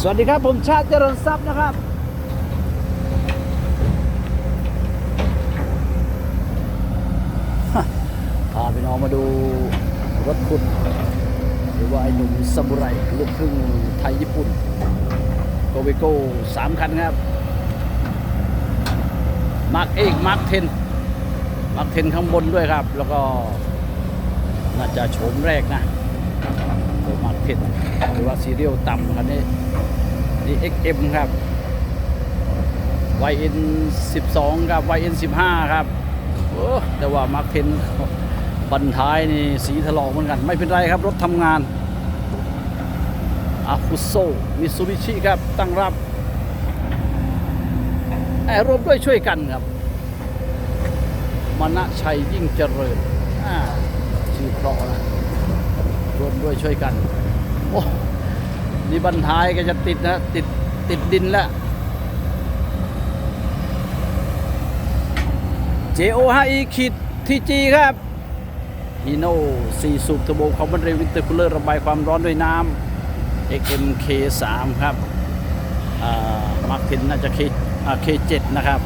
สวัสดีครับ ผมชาติเจริญทรัพย์นะครับ พาพี่น้องมาดูรถขุด หรือว่าไอ้หนุ่มซามูไรลูกครึ่งไทยญี่ปุ่นโกเบโก้สามคันครับ มาร์กเอกมาร์กเทนมาร์กเทนข้างบนด้วยครับ แล้วก็น่าจะโฉมแรกนะมาร์กเทนหรือว่าซีเรียลต่ำคันนี้ นี่ XM ครับ YN 12กับ YN 15ครับโอ้แต่ว่ามาร์กเทนบันท้ายนี่สีถลอกเหมือนกัน ไม่เป็นไรครับ รถทำงานอาฟุโซมิซูบิชิครับ ตั้งรับแอบรวมด้วยช่วยกันครับ มณชัยยิ่งเจริญอ่าชื่อเพราะนะรวมด้วยช่วยกัน โอ้ นี่บรรทายก็จะติดนะติดติดดินแล้ว JO5E ขีดทีจีครับฮีโน่4สูบเทอร์โบคอมมอนเรวินเตอร์คูลเลอร์ระบายความร้อนด้วยน้ำ XMK3 ครับอ่ามาร์คเทนน่าจะ K อ่า K7 นะครับ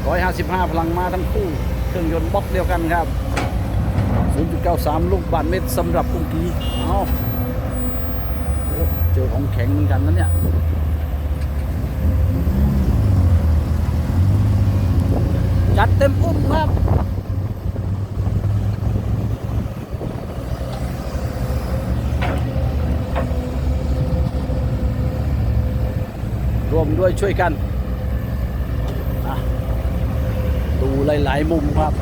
155 พลังม้าทั้งคู่ เครื่องยนต์บล็อกเดียวกันครับ 0.93 ลูกบาทเมตรสำหรับกุ้งกีเอาโอ้เจอของแข็งเหมือนกันนะเนี่ยจัดเต็มอุ้มครับรวมด้วยช่วยกัน ดูหลาย ๆ มุมครับ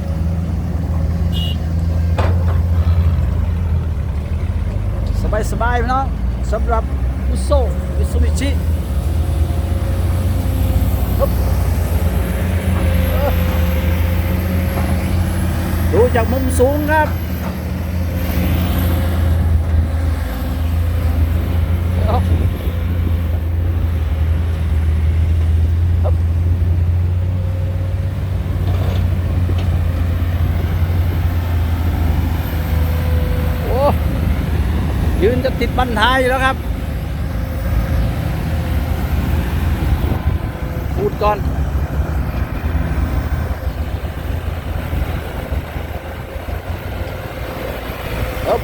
สบายๆพี่น้องสำหรับ อุโซมิซูบิชิฮึบเออดูจากมุมสูงครับโอ้ยืนจะติดบันทายอยู่แล้วครับ พูดก่อนครับ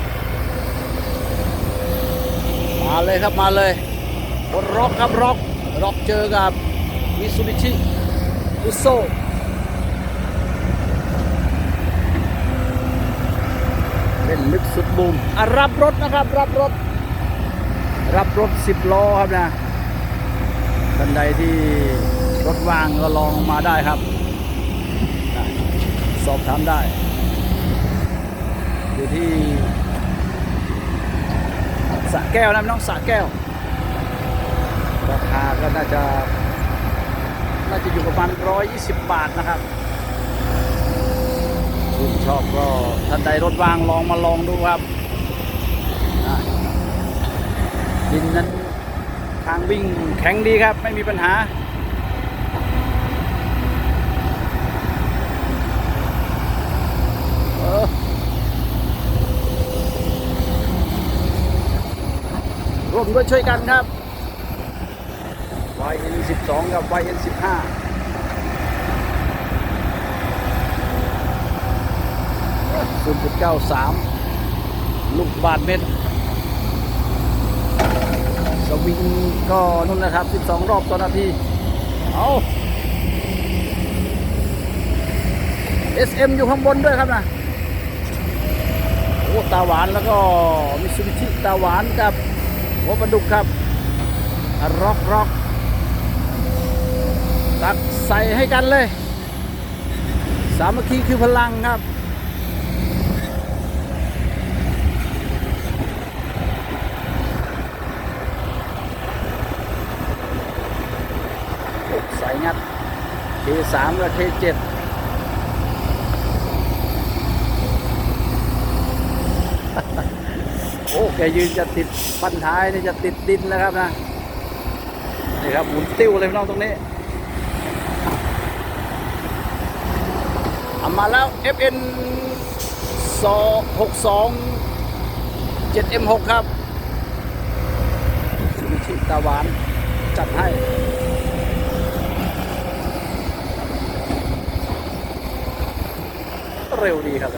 มาเลยครับมาเลยบนร็อกครับร็อกร็อกเจอกับมิซูบิชิอุโซเล่นลึกสุดมุมอะรับรถนะครับ รับรถ รับรถสิบล้อครับนะท่านใดที่ รถว่างก็ลองมาได้ครับ สอบถามได้ อยู่ที่สระแก้วนะน้องสระแก้ว ราคาก็น่าจะ น่าจะอยู่ประมาณ 120 บาทนะครับชื่นชอบก็ท่านใดรถว่างลองมาลองดูครับดินนั้นทางวิ่งแข็งดีครับ ไม่มีปัญหา เออ ร่วมด้วยช่วยกันครับ YN 12 กับ YN 15 0.93 ลูกบาทเมตร สวิงก็นู่นนะครับ 12 รอบต่อนาที เอา SM อยู่ข้างบนด้วยครับนะ โอ้ ตาหวานแล้วก็มิซูบิชิตาหวานกับ หัวปลาดุกครับร็อกร็อกตักใส่ให้กันเลย สามัคคีคือพลังครับสายงัด K3 กับ K7 โอ้แกยืนจะติดปันท้ายนี่จะติดดินแล้วครับนะนี่ครับหมุนติ้วเลยพี่น้องตรงนี้มาแล้ว FN 262 7M6 ครับซูบิชิตาหวาน จัดให้เร็วดีครับ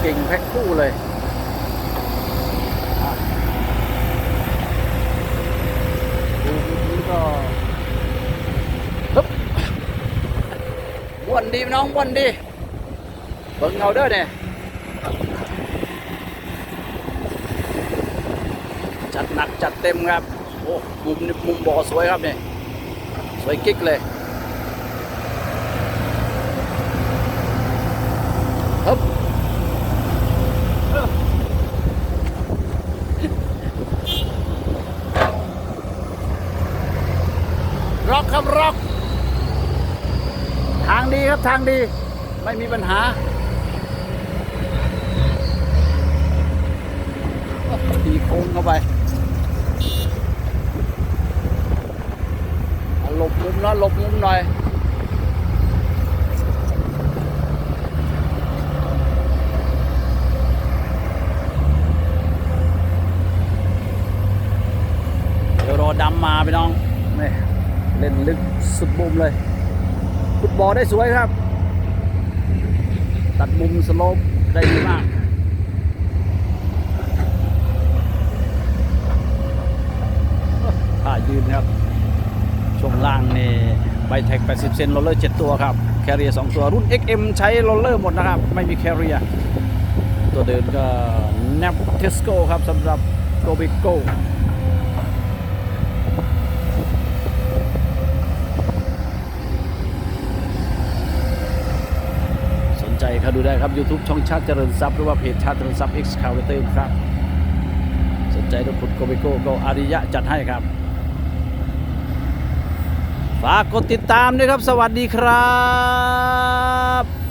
เก่งแพ็คคู่เลยอะดูนี้ก็ฮึบม่วน ดีน้องบนดีเบิ่งเอาเด้อเนี่ยจัดหนักจัดเต็มครับ โอ้มุมนี่มุมบ่อสวยครับเนี่ยสวยกิ๊กเลยฮึบ ร็อกครับร็อก ทางดีครับทางดีไม่มีปัญหาตีโค้งเข้าไปหลบมุมแล้วหลบมุมหน่อยเดี๋ยวรอดำมาพี่น้องนี่เล่นลึกสุดมุมเลย ฟุตบอได้สวยครับ ตัดมุมสโลปได้ดีมากท่ายืนครับช่วงล่างนี่ไบแท็ก80 เซนโรลเลอร์ 7 ตัวครับ แคเรียร์2ตัวรุ่น XM ใช้โรลเลอร์หมดนะครับ ไม่มีแคเรียร์ตัวเดินก็ n a p t e s c o ครับสำหรับ g o b i g o สนใจเข้าดูได้ครับ YouTube ช่องชาติเจริญทรัพย์หรือว่าเพจชาติเจริญทรัพย์ X c a v a t o r ครับ สนใจรถขุดโกเบโก้ก็อาริยะจัดให้ครับ ฝากกดติดตามด้วยครับ สวัสดีครับ